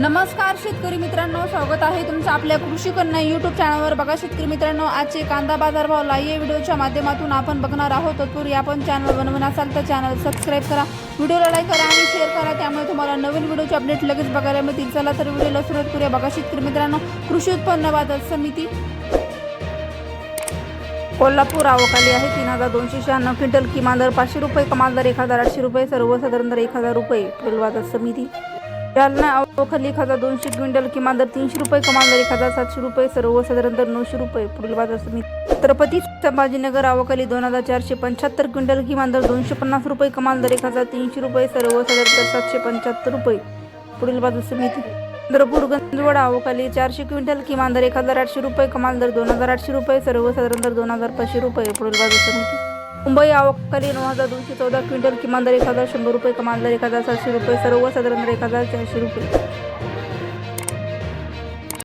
नमस्कार शेतकरी मित्रांनो स्वागत आहे तुमचं आपल्या कृषी कन्या युट्यूब चॅनलवर बघा शेतकरी मित्रांनो आजचे कांदा बाजारभाव लाईव्ह व्हिडिओच्या माध्यमातून आपण बघणार आहोत. तत्पूर्वी आपण चॅनल बनवून असाल तर चॅनल सबस्क्राईब करा. व्हिडिओला लाईक करा आणि शेअर करा. त्यामुळे तुम्हाला नवीन व्हिडिओचे अपडेट लगेच बघायला मिळतील. चला तर व्हिडिओला सुरुवात करूया. बघा शेतकरी मित्रांनो कृषी उत्पन्न बाजार समिती कोल्हापूर आवकाली आहे. तीन हजार दोनशे शहाण्णव क्विंटल किमान दर पाचशे रुपये कमाल दर एक हजार आठशे रुपये सर्वसाधारण दर एक हजार रुपये. बाजार समिती डालना आवकाली एक हजार दोनशे क्विंटल किमान दर तीनशे रुपये कमाल दर एक हजार सातशे रुपये सर्वसाधारण दर नऊशे रुपये. पुढील बाजार समिती छत्रपती संभाजीनगर अवकाली दोन हजार चारशे पंच्याहत्तर क्विंटल किमान दर दोनशे पन्नास रुपये कमाल दर एक हजार तीनशे रुपये सर्वसाधारण दर सातशे पंच्याहत्तर रुपये. पुढील बाजार समिती चंद्रपूर गंजवडा अवकाली चारशे क्विंटल किमान दर एक हजार आठशे रुपये कमाल दर दोन हजार आठशे रुपये सर्वसाधारण दर दोन हजार पाचशे रुपये. पुढील बाजार समिती मुंबई अवकाली नऊ हजार दोनशे चौदा क्विंटल किमान दर एक हजार शंभर रुपये कमाल दर एक हजार सातशे रुपये सर्वसाधारण दर एक हजार चारशे रुपये.